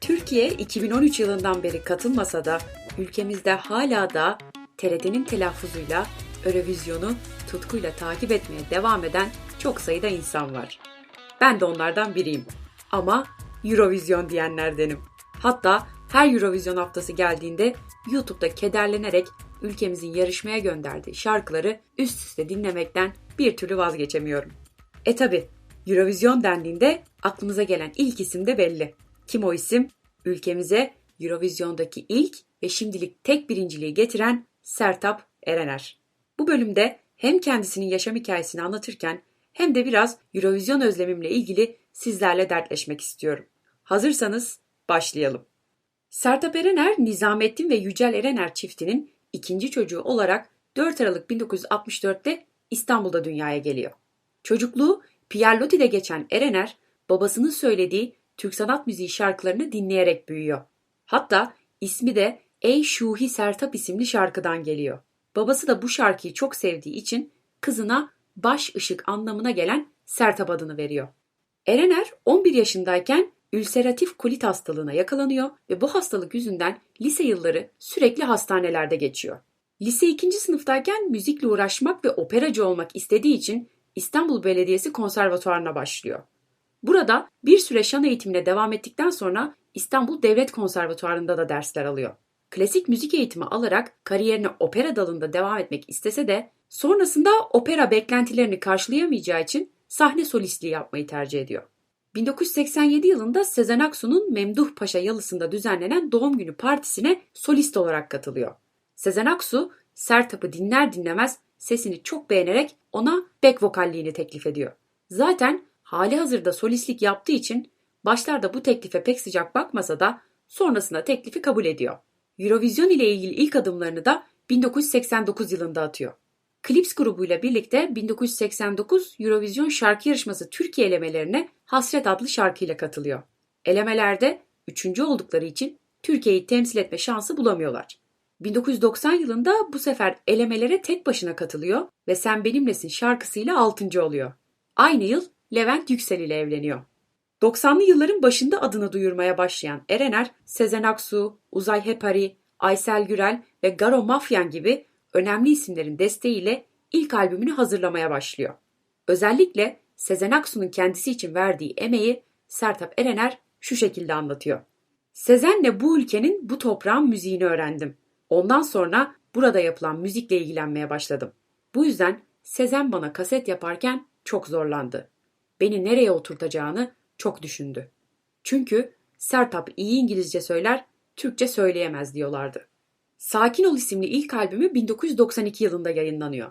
Türkiye 2013 yılından beri katılmasa da ülkemizde hala da TRT'nin telaffuzuyla Eurovizyonu tutkuyla takip etmeye devam eden çok sayıda insan var. Ben de onlardan biriyim. Ama Eurovizyon diyenlerdenim. Hatta her Eurovizyon haftası geldiğinde YouTube'da kederlenerek ülkemizin yarışmaya gönderdiği şarkıları üst üste dinlemekten bir türlü vazgeçemiyorum. E tabi Eurovizyon dendiğinde aklımıza gelen ilk isim de belli. Kim o isim? Ülkemize Eurovizyondaki ilk ve şimdilik tek birinciliği getiren Sertap Erener. Bu bölümde hem kendisinin yaşam hikayesini anlatırken hem de biraz Eurovizyon özlemimle ilgili sizlerle dertleşmek istiyorum. Hazırsanız başlayalım. Sertap Erener, Nizamettin ve Yücel Erener çiftinin ikinci çocuğu olarak 4 Aralık 1964'te İstanbul'da dünyaya geliyor. Çocukluğu Pierre Loti'de geçen Erener, babasının söylediği Türk sanat müziği şarkılarını dinleyerek büyüyor. Hatta ismi de Ey Şuhi Sertap isimli şarkıdan geliyor. Babası da bu şarkıyı çok sevdiği için kızına baş ışık anlamına gelen Sertap adını veriyor. Erener 11 yaşındayken ülseratif kolit hastalığına yakalanıyor ve bu hastalık yüzünden lise yılları sürekli hastanelerde geçiyor. Lise 2. sınıftayken müzikle uğraşmak ve operacı olmak istediği için İstanbul Belediyesi Konservatuarına başlıyor. Burada bir süre şan eğitimine devam ettikten sonra İstanbul Devlet Konservatuarında da dersler alıyor. Klasik müzik eğitimi alarak kariyerine opera dalında devam etmek istese de sonrasında opera beklentilerini karşılayamayacağı için sahne solistliği yapmayı tercih ediyor. 1987 yılında Sezen Aksu'nun Memduh Paşa Yalısı'nda düzenlenen doğum günü partisine solist olarak katılıyor. Sezen Aksu, Sertab'ı dinler dinlemez sesini çok beğenerek ona back vokalliğini teklif ediyor. Zaten hali hazırda solistlik yaptığı için başlarda bu teklife pek sıcak bakmasa da sonrasında teklifi kabul ediyor. Eurovision ile ilgili ilk adımlarını da 1989 yılında atıyor. Clips grubuyla birlikte 1989 Eurovision şarkı yarışması Türkiye elemelerine Hasret adlı şarkıyla katılıyor. Elemelerde üçüncü oldukları için Türkiye'yi temsil etme şansı bulamıyorlar. 1990 yılında bu sefer elemelere tek başına katılıyor ve Sen Benimlesin şarkısıyla 6. oluyor. Aynı yıl Levent Yüksel ile evleniyor. 90'lı yılların başında adını duyurmaya başlayan Erener, Sezen Aksu, Uzay Hepari, Aysel Gürel ve Garo Mafyan gibi önemli isimlerin desteğiyle ilk albümünü hazırlamaya başlıyor. Özellikle Sezen Aksu'nun kendisi için verdiği emeği Sertap Erener şu şekilde anlatıyor. Sezen'le bu ülkenin bu toprağın müziğini öğrendim. Ondan sonra burada yapılan müzikle ilgilenmeye başladım. Bu yüzden Sezen bana kaset yaparken çok zorlandı. Beni nereye oturtacağını çok düşündü. Çünkü Sertap iyi İngilizce söyler, Türkçe söyleyemez diyorlardı. Sakin Ol isimli ilk albümü 1992 yılında yayınlanıyor.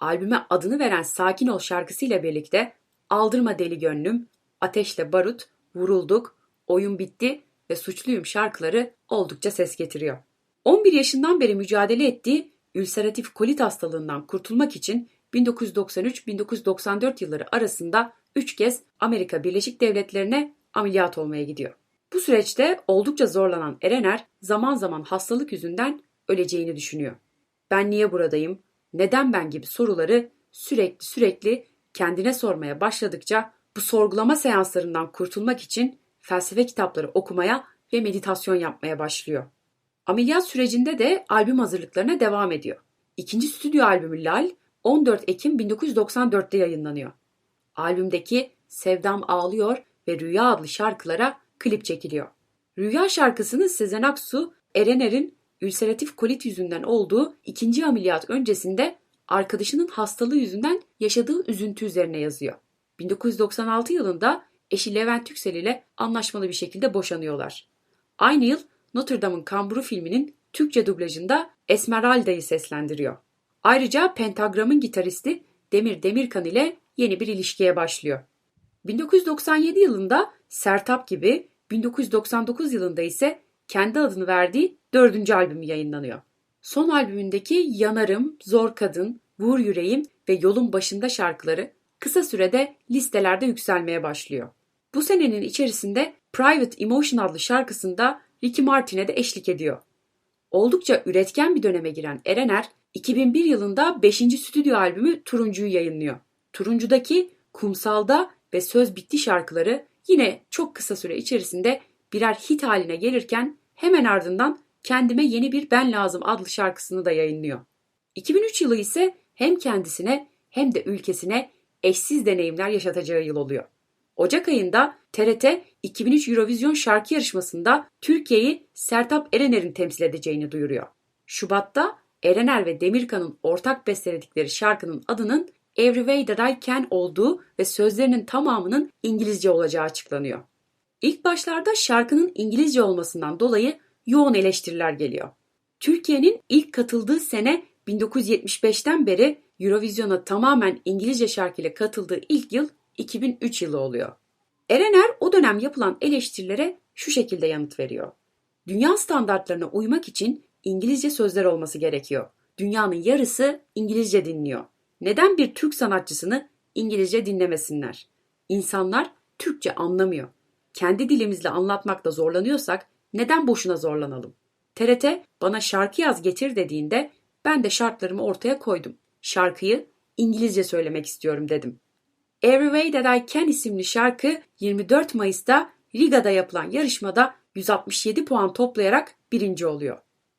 Albüme adını veren Sakin Ol şarkısıyla birlikte Aldırma Deli Gönlüm, Ateşle Barut, Vurulduk, Oyun Bitti ve Suçluyum şarkıları oldukça ses getiriyor. 11 yaşından beri mücadele ettiği ülseratif kolit hastalığından kurtulmak için 1993-1994 yılları arasında 3 kez Amerika Birleşik Devletleri'ne ameliyat olmaya gidiyor. Bu süreçte oldukça zorlanan Erener zaman zaman hastalık yüzünden öleceğini düşünüyor. Ben niye buradayım? Neden ben gibi soruları sürekli sürekli kendine sormaya başladıkça bu sorgulama seanslarından kurtulmak için felsefe kitapları okumaya ve meditasyon yapmaya başlıyor. Ameliyat sürecinde de albüm hazırlıklarına devam ediyor. İkinci stüdyo albümü Lal 14 Ekim 1994'te yayınlanıyor. Albümdeki Sevdam Ağlıyor ve Rüya adlı şarkılara klip çekiliyor. Rüya şarkısını Sezen Aksu, Erener'in ülseratif kolit yüzünden olduğu ikinci ameliyat öncesinde arkadaşının hastalığı yüzünden yaşadığı üzüntü üzerine yazıyor. 1996 yılında eşi Levent Yüksel ile anlaşmalı bir şekilde boşanıyorlar. Aynı yıl Notre Dame'ın Kamburu filminin Türkçe dublajında Esmeralda'yı seslendiriyor. Ayrıca Pentagram'ın gitaristi Demir Demirkan ile yeni bir ilişkiye başlıyor. 1997 yılında Sertap gibi 1999 yılında ise kendi adını verdiği dördüncü albümü yayınlanıyor. Son albümündeki Yanarım, Zor Kadın, Vur Yüreğim ve Yolun Başında şarkıları kısa sürede listelerde yükselmeye başlıyor. Bu senenin içerisinde Private Emotion adlı şarkısında Ricky Martin'e de eşlik ediyor. Oldukça üretken bir döneme giren Erener, 2001 yılında 5. stüdyo albümü Turuncu'yu yayınlıyor. Turuncu'daki Kumsal'da ve Söz Bitti şarkıları yine çok kısa süre içerisinde birer hit haline gelirken hemen ardından Kendime Yeni Bir Ben Lazım adlı şarkısını da yayınlıyor. 2003 yılı ise hem kendisine hem de ülkesine eşsiz deneyimler yaşatacağı yıl oluyor. Ocak ayında TRT 2003 Eurovision şarkı yarışmasında Türkiye'yi Sertap Erener'in temsil edeceğini duyuruyor. Şubat'ta Erener ve Demirkan'ın ortak besteledikleri şarkının adının Every Way That I Can olduğu ve sözlerinin tamamının İngilizce olacağı açıklanıyor. İlk başlarda şarkının İngilizce olmasından dolayı yoğun eleştiriler geliyor. Türkiye'nin ilk katıldığı sene 1975'ten beri Eurovision'a tamamen İngilizce şarkıyla katıldığı ilk yıl 2003 yılı oluyor. Erener o dönem yapılan eleştirilere şu şekilde yanıt veriyor. Dünya standartlarına uymak için İngilizce sözler olması gerekiyor. Dünyanın yarısı İngilizce dinliyor. Neden bir Türk sanatçısını İngilizce dinlemesinler? İnsanlar Türkçe anlamıyor. Kendi dilimizle anlatmakta zorlanıyorsak neden boşuna zorlanalım? TRT bana şarkı yaz getir dediğinde ben de şartlarımı ortaya koydum. Şarkıyı İngilizce söylemek istiyorum dedim. Every Way That I Can isimli şarkı 24 Mayıs'ta Riga'da yapılan yarışmada 167 puan toplayarak birinci oluyor.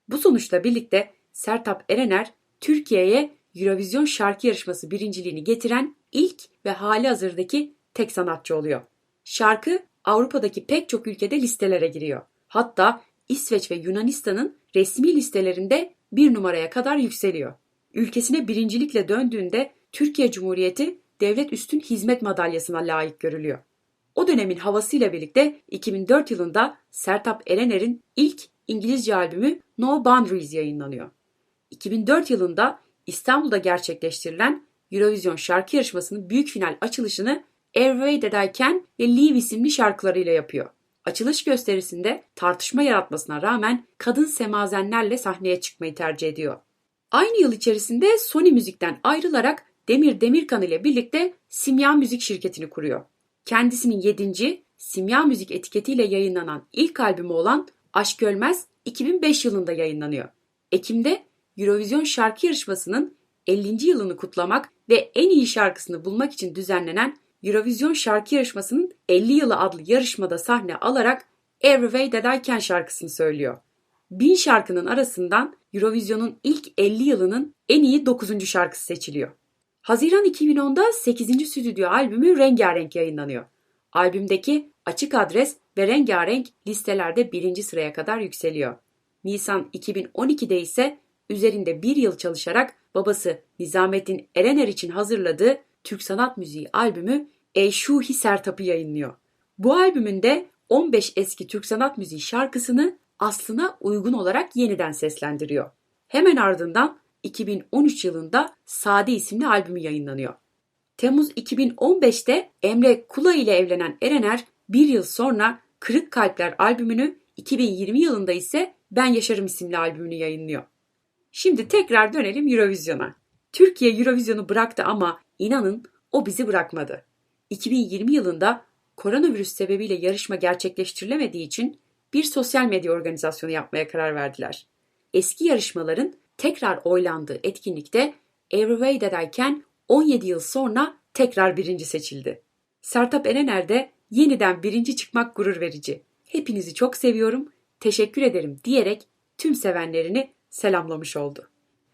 Bu sonuçla birlikte Sertap Erener Türkiye'ye Eurovision şarkı yarışması birinciliğini getiren ilk ve hali hazırdaki tek sanatçı oluyor. Şarkı Avrupa'daki pek çok ülkede listelere giriyor. Hatta İsveç ve Yunanistan'ın resmi listelerinde bir numaraya kadar yükseliyor. Ülkesine birincilikle döndüğünde Türkiye Cumhuriyeti Devlet Üstün Hizmet Madalyası'na layık görülüyor. O dönemin havasıyla birlikte 2004 yılında Sertap Erener'in ilk İngilizce albümü No Boundaries yayınlanıyor. 2004 yılında İstanbul'da gerçekleştirilen Eurovision şarkı yarışmasının büyük final açılışını Can ve Leave isimli şarkılarıyla yapıyor. Açılış gösterisinde tartışma yaratmasına rağmen kadın semazenlerle sahneye çıkmayı tercih ediyor. Aynı yıl içerisinde Sony Müzik'ten ayrılarak Demir Demirkan ile birlikte Simya Müzik şirketini kuruyor. Kendisinin 7. Simya Müzik etiketiyle yayınlanan ilk albümü olan Aşk Ölmez 2005 yılında yayınlanıyor. Ekim'de Eurovision şarkı yarışmasının 50. yılını kutlamak ve en iyi şarkısını bulmak için düzenlenen Eurovision şarkı yarışmasının 50 yılı adlı yarışmada sahne alarak Every Way That I Can şarkısını söylüyor. Bin şarkının arasından Eurovision'un ilk 50 yılının en iyi 9. şarkısı seçiliyor. Haziran 2010'da 8. stüdyo albümü Rengarenk yayınlanıyor. Albümdeki Açık Adres ve Rengarenk listelerde birinci sıraya kadar yükseliyor. Nisan 2012'de ise üzerinde bir yıl çalışarak babası Nizamettin Erener için hazırladığı Türk Sanat Müziği albümü Eşuhi Sertap'ı yayınlıyor. Bu albümünde 15 eski Türk Sanat Müziği şarkısını aslına uygun olarak yeniden seslendiriyor. Hemen ardından 2013 yılında Sade isimli albümü yayınlanıyor. Temmuz 2015'te Emre Kula ile evlenen Erener bir yıl sonra Kırık Kalpler albümünü 2020 yılında ise Ben Yaşarım isimli albümünü yayınlıyor. Şimdi tekrar dönelim Eurovision'a. Türkiye Eurovision'u bıraktı ama inanın o bizi bırakmadı. 2020 yılında koronavirüs sebebiyle yarışma gerçekleştirilemediği için bir sosyal medya organizasyonu yapmaya karar verdiler. Eski yarışmaların tekrar oylandığı etkinlikte Every Way That I Can 17 yıl sonra tekrar birinci seçildi. Sertap Erener de yeniden birinci çıkmak gurur verici. Hepinizi çok seviyorum, teşekkür ederim diyerek tüm sevenlerini selamlamış oldu.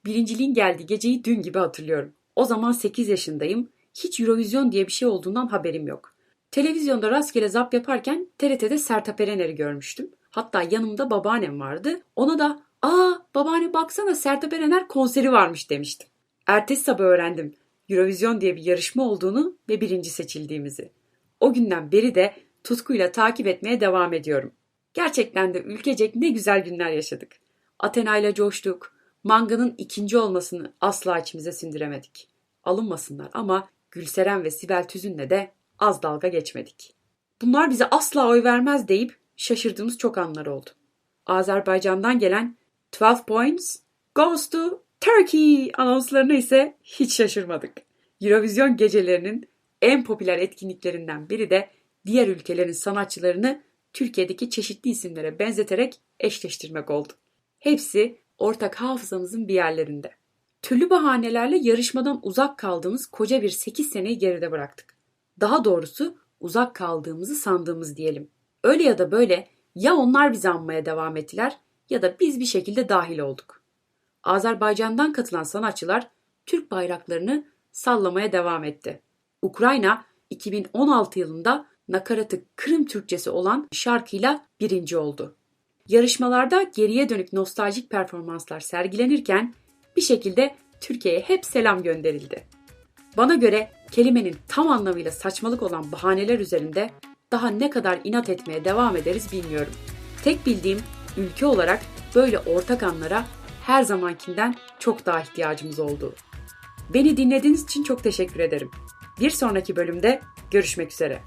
Birinciliğin geldiği geceyi dün gibi hatırlıyorum. O zaman 8 yaşındayım. Hiç Eurovision diye bir şey olduğundan haberim yok. Televizyonda rastgele zap yaparken TRT'de Sertab Erener'i görmüştüm. Hatta yanımda babaannem vardı. Ona da ''Aa babaanne baksana Sertab Erener konseri varmış.'' demiştim. Ertesi sabah öğrendim Eurovision diye bir yarışma olduğunu ve birinci seçildiğimizi. O günden beri de tutkuyla takip etmeye devam ediyorum. Gerçekten de ülkecek ne güzel günler yaşadık. Athena ile coştuk. Manga'nın ikinci olmasını asla içimize sindiremedik. Alınmasınlar ama Gülseren ve Sibel Tüzün'le de az dalga geçmedik. Bunlar bize asla oy vermez deyip şaşırdığımız çok anlar oldu. Azerbaycan'dan gelen 12 points goes to Turkey anonslarına ise hiç şaşırmadık. Eurovision gecelerinin en popüler etkinliklerinden biri de diğer ülkelerin sanatçılarını Türkiye'deki çeşitli isimlere benzeterek eşleştirmek oldu. Hepsi ortak hafızamızın bir yerlerinde. Türlü bahanelerle yarışmadan uzak kaldığımız koca bir 8 seneyi geride bıraktık. Daha doğrusu uzak kaldığımızı sandığımız diyelim. Öyle ya da böyle Ya onlar bizi anmaya devam ettiler ya da biz bir şekilde dahil olduk. Azerbaycan'dan katılan sanatçılar Türk bayraklarını sallamaya devam etti. Ukrayna 2016 yılında nakaratı Kırım Türkçesi olan şarkıyla birinci oldu. Yarışmalarda geriye dönük nostaljik performanslar sergilenirken bir şekilde Türkiye'ye hep selam gönderildi. Bana göre kelimenin tam anlamıyla saçmalık olan bahaneler üzerinde daha ne kadar inat etmeye devam ederiz bilmiyorum. Tek bildiğim ülke olarak böyle ortak anlara her zamankinden çok daha ihtiyacımız oldu. Beni dinlediğiniz için çok teşekkür ederim. Bir sonraki bölümde görüşmek üzere.